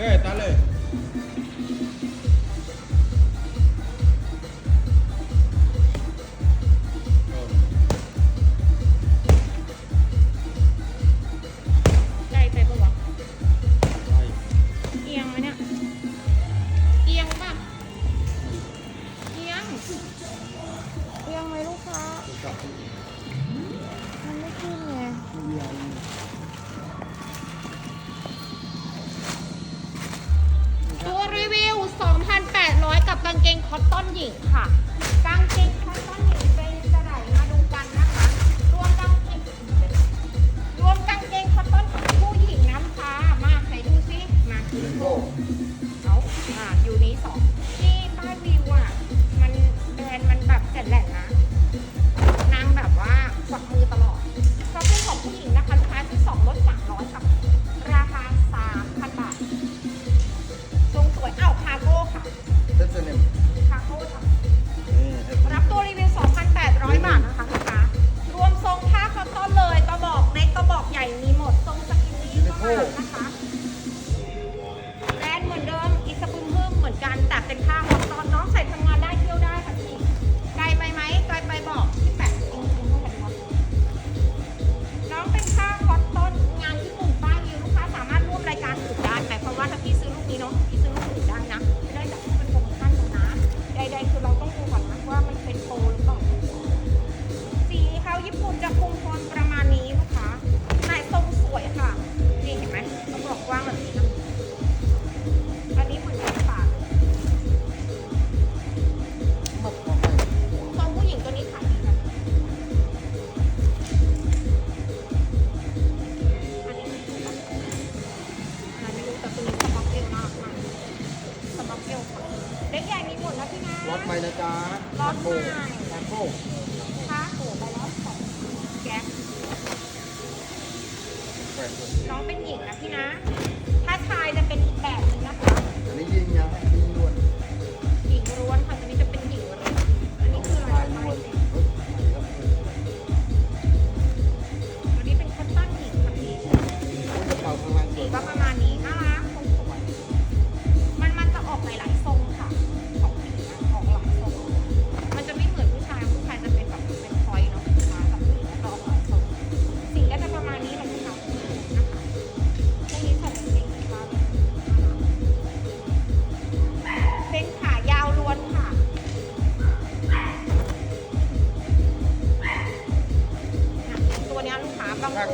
对，打嘞。 คอตตอนหญิงค่ะกางเกงคอตตอน กันแต่เป็นผ้าอตอนน้องใส่ทำงานได้ ร้อนมากแชมพูค่ะโผล่ไปแล้วสองแก๊สน้องเป็นหญิงนะพี่นะ ถ้าชายจะเป็นอีกแบบนึงนะคะ อันนี้ยิงยังยิงด่วน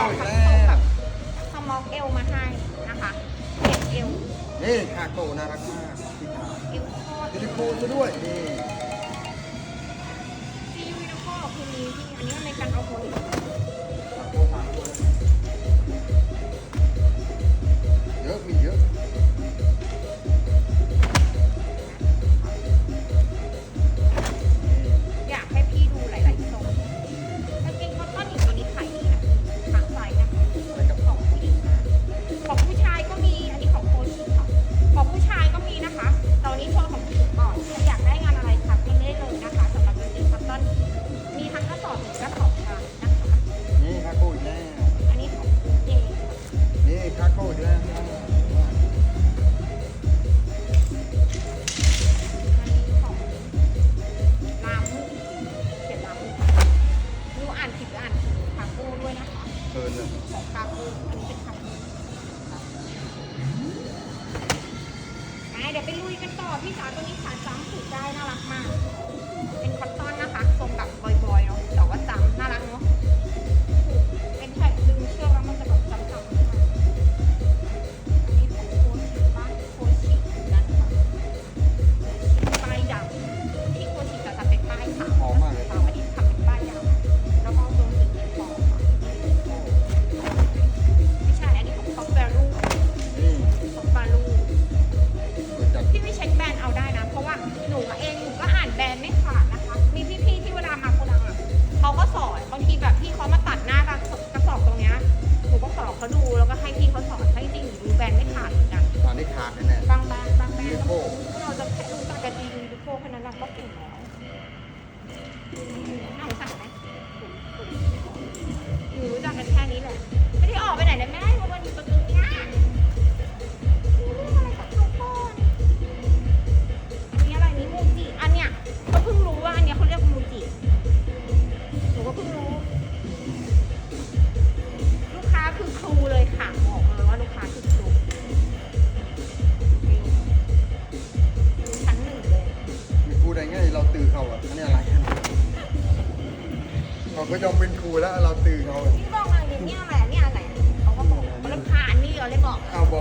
อากลัแบบสมอกเอลมาให้นะคะเก็บเอลนี่คาโกน่ารักมากสีขาเอลโคอรยูนิโคลด้วยนี่ซียูนิโคคือมีที่อันนี้ในการเอาคน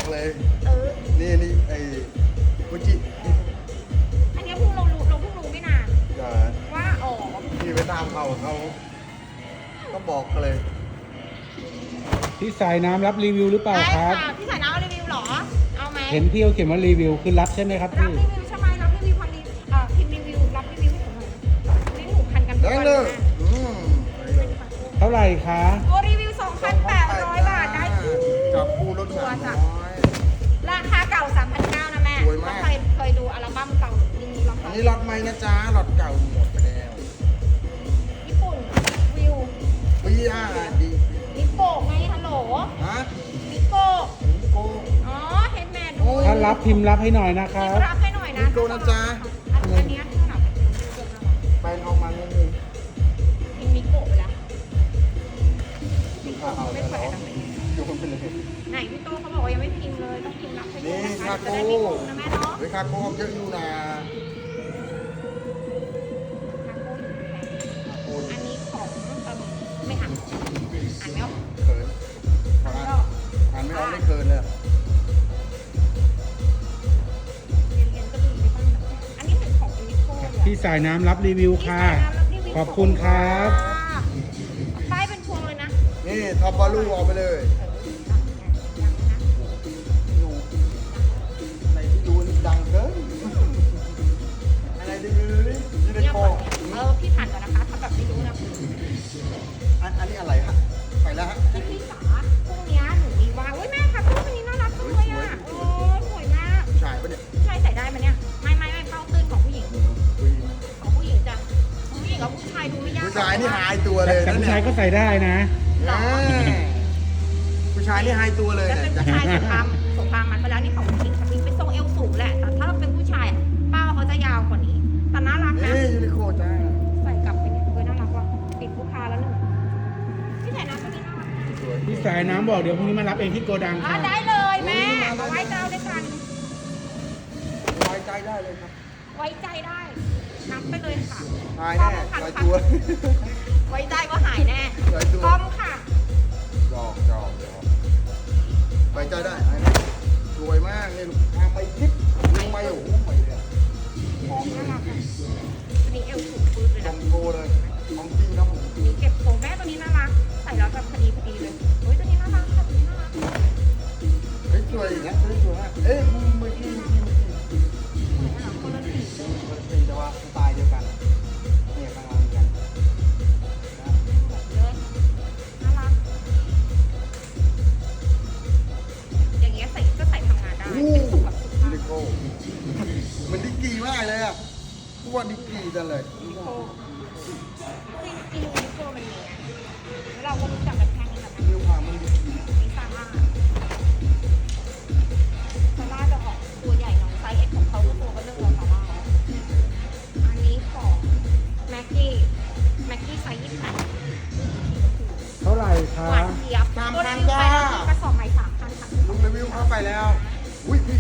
เอาบอกเลย เออ นี่นี่ไอ้กุจิอันเนี้ยเพิ่งเรารู้เราเพิ่งรู้ไม่นานจะว่าอ๋อที่ไปตามเขาเขาก็บอกเขาเลยพี่สายน้ำรับรีวิวหรือเปล่าได้ครับ ค่ะพี่สายน้ำเอารีวิวเหรอ เอาไหมเห็นพี่เขาเขียนว่ารีวิวคือรับใช่ไหมครับรับพี่ รีวิวใช่ไหมรับรีวิวพันรีเอ่อพิมพ์รีวิวรับรีวิวให้ผมหน่อยนี่หนูพันกันทุกได้วันเลเลยยอืมไปเลยเท่าไหร่คะตัวรีวิว 2,800 บาทได้คู่จับคู่รถสามร้อ หนูมีราอัคานนี้รถใหม่นะจ๊ะรถเก่าหมดไปแล้วญี่ปุ่นวิววีอาร์ดีนิโกะไงฮัลโหลฮะนิโกะนิโก้อ๋อเห็นแม่ดูโอ้ถ้ารับพิมพ์รับให้หน่อยนะคพิรัมบพ์รับให้หน่อยนะนิโก้นะจ๊ะอันอันเนี้ยที่หนักเป็นนิโก้นะแฟนออกมานิดนึงพิมพ์นิโกะไปแล้วนิเอาโกะเอาไม่แล้วแขวนเนาะอะไรโยนไปเลยไหนพี่โตเขาบอกว่ายังไม่พิมพ์เลยต้องพิมพ์รับให้ด้วยนี่นะคะคาจะโก้ได้ไม่งงนะแม่เนาะเฮ้ยคาโก้เยอะอยู่นะ ไม่ออกไม่เขินเลยเรียนเรียนก็ดีไม่ต้องแบบอันนี้เป็นของนิโก้เลยพี่สายน้ำรับรีวิวค่ะ ขอบคุณครับ ป้ายเป็นพวงเลยนะนี่ท็อปบอลลูออกไปเลยเออยังนะอยู่ในที่ดูนี่ดังเกินอะไรดีเลยยูนิเงียบโคก่อนเออพี่ผ่านก่อนนะคะ ถ้าแบบไม่รู้นะอันอันนี้อะไรฮะไปแล้วฮะ ตัวเลยแต่นะผู้เนี่ชายยก็ใส่ได้นะ อ่าผู้ชายนี่หายตัวเลยแล้วเนี่เป็นยผู้ชายสงครามสงครามมันไปแล้วนี่ของผู้หญิงสปริงเป็นทรงเอวสูงแหละ แต่ถ้าเป็นผู้ชายอะเป้าเขาจะยาวกว่านี้ แต่น่ารักนะนี่ยูนิโคจ้าใส่กลับไปเนี่ยเออน่ารักว่ะปิดลูกค้าแล้วหนึ่งพี่ใส่น้ำตัวนี้น่ารักสวยพี่สายน้ำบอกเดี๋ยวพรุ่งนี้มารับเองที่โกดังอะค่ะได้เลยแม่มาไว้เจ้าด้วยกัน ไว้ใจได้เลยครับไว้ใจได้นับไปเลยค่ะหายแน่ค่ะหายตัว ไว้ใจว่าหายแน่หายตัวพร้อมค่ะดอกดอกดอกไว้ใจได้หายแน่สวยมากนี่ลูกทางไปทิพย์ลงไปโอ้โหไปเลยพร้อมน่ารักอะอันนี้เอวสูงปื้ดเลยลนะงโทรเลยของจริงครับผม มีเก็บโซแม่ตัวนี้น่ารักใส่แล้วแบบพอดีพอดีเลยเฮ้ยตัวนี้น่ารักค่ะตัวนี้น่ารัก เฮ้ยสวยอีกนะสวยสวยมากเอ๊ะเมื่อกี้เมื่อกี้เมื่อกี้ แล้วอุ้ยพี่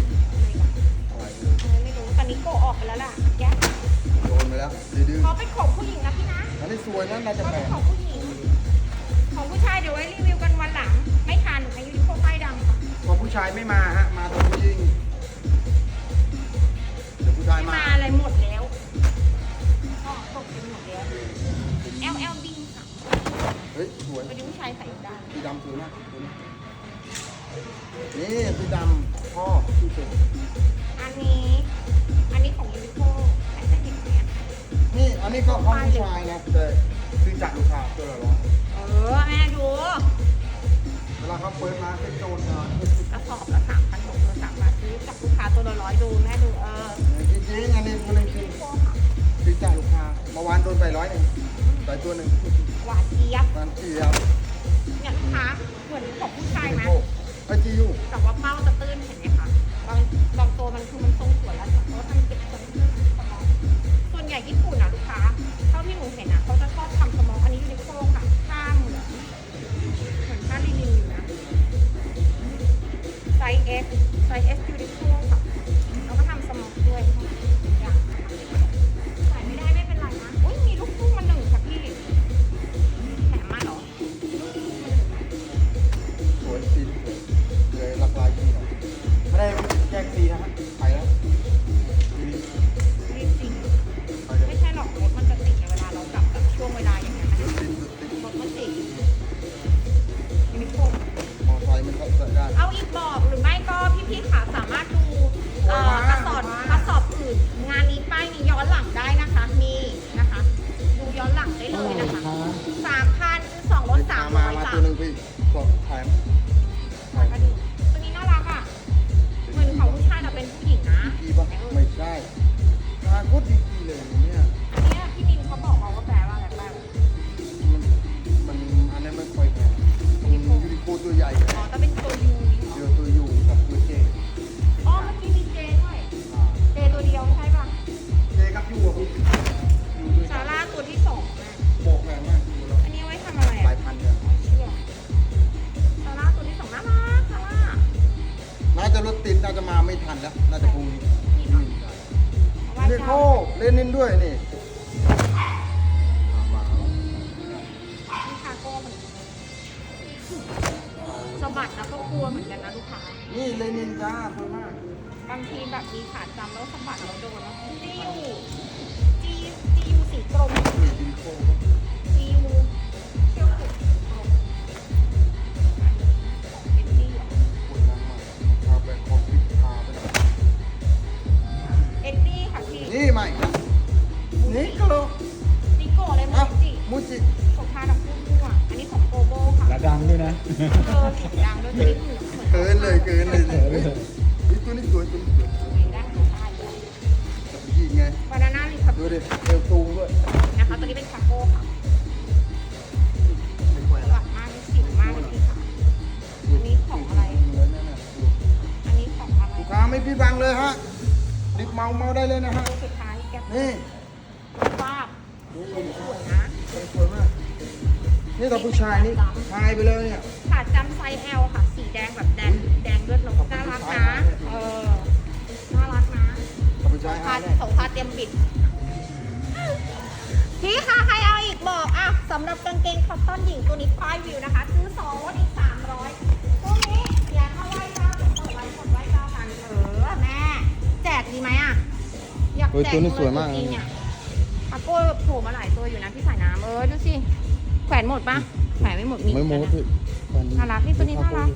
อะไรเออไม่รู้ตอนนี้โกออกไปแล้วล่ะแกโดนไปแล้วดื้อเขาเป็นของผู้หญิงนะพี่นะๆอันนี้สวยนะน่าจะเขาแปลเป็นกของผู้หญิง ของผู้ชายเดี๋ยวไว้รีวิวกันวันหลัง ไม่ทานหนูในยูนิโคป้ายดำค่ะพอผู้ชายไม่มาฮะ มาแต่ผู้หญิงเดี๋ยวผู้ชายไม่มามาอะไรหมดแล้วก็ตกเป็นหมดแล้ว L L D ค่ะเฮ้ยสวยวันนี้ผู้ชายใส่ได้สีดำสวยมากตัวนี้ นี่สีดำพ่อที่สุดอันนี้ อันนี้ของยูนิโคแต่จะเห็นไหมอะนี่อันนี้ก็ของผู้ชายนะแต่ซื้อจากลูกค้าตัวละร้อยเออแม่ดูเวลาเขาเปิดมาเป็นโจรนะกระสอบละสามพันหกตัวสามบาทซื้อจากลูกค้าตัวละร้อยดูแม่ดูเออจริงๆอันนี้ตัวนึงคือยูนิโคค่ะซื้อจากลูกค้าเมื่อวานโดนไปร้อยหนึ่งใส่ตัวหนึ่งหวานเจี๊ยบตอนเชียบ เนี่ยลูกค้าเหมือนของผู้ชายไหม โอ้ ไอจียูแต่ว่าเป้าจะตื้นเห็นไหมคะบางบางตัวมันคือมันทรงสวยแล้วแต่ว่าทำเก็บทรงตื้นสมองส่วนใหญ่ญี่ปุ่น อมาตัวหนึ่งพี่ขอถ่ายหายกระดูตัวนี้น่ารักอะเหมือนของผู้ชายแต่เป็นผู้หญิงนะดีป่ะไม่ใช่ตาโคตรดีๆเลยเนี่ยเนี้ยพี่มินเขาบอกมาว่าแปลว่าอะไรแปามัมันอันนี้ไม่ค่อยแพงยูนิโคตัวใหญ่อ๋อแต่เป็น บางทีแบบมีขาจำแล้วสะบัดแล้วโดนแล้วจิวจีจียูสีกรมนี่ซิลิโก้จียูเชี่ยวขุดกรมของเอ็นดี้เหรอปวดหลังมากพาไปคอมพิวพาไปหน่อยเอ็นดี้ค่ะพี่นี่ใหม่นี่ก็โลนิโก้เลยมูอะจิมูจิของทาดับคู่คู่อะอันนี้ของโกโบค่ะระดังด้วยนะ เออสีดังด้วยตัวนี้เหมือนเกินเลยเกินเลยนี่นี่ตัวนี้สวย ตัวนี้สวยสวยได้ของใต้เลยยิงไงบานาน่ารีพับดูดิเอวตูงด้วยนะคะตัวนี้เป็นคาโก้ค่ะหวสแล้วัวสดมากมีมากเลยพี่ค่ะอันนี้ของอะไร อันนี้ของอะไรลูกค้าไม่ผิดหวังเลยฮะรีบเมาเมาได้เลยนะฮะสุดท้ายแกนี่ฟาบสวยนะสวยมากนี่ถ้าผู้ชายนี่หายไปเลยเนี่ยขาจำไซส์ L ค่ะ สีแดงแบบแดงแดงเลือดลมน่ารักนะ ออน่ารักนะถ้าผู้ชายพาหายได้เขาพาเตรียมบิด พี่คะใครเอาอีกบอกอะสำหรับกางเกงคอตตอนหญิงตัวนี้ป้ายวิวนะคะ ซื้อสองลดอีกสามร้อยตัวนี้อย่าเข้าไหว้เจ้าเดี๋ยวเปิดไว้กดไหว้เจ้ากันเออแม่ แจกดีไหมอะ อยากแจกจริงๆเนี่ยอาโก้โผล่มาหลายตัวอยู่นะพี่สายน้ำเออดูสิแขวนหมดปะแขวนไม่หมดมีไม่โม้อีกนะพี่น่ารักนี่ตัวนี้น่ารัก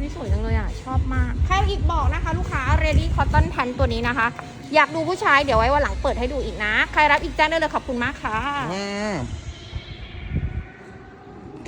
ตัวนี้สวยจังเลยอะ ชอบมากใครอีกบอกนะคะลูกค้า Ready Cotton p a n ตัวนี้นะคะ อยากดูผู้ชายเดี๋ยวไว้วันหลังเปิดให้ดูอีกนะ ใครรับอีกแจ้งได้เลยขอบคุณมากค่ะอ่า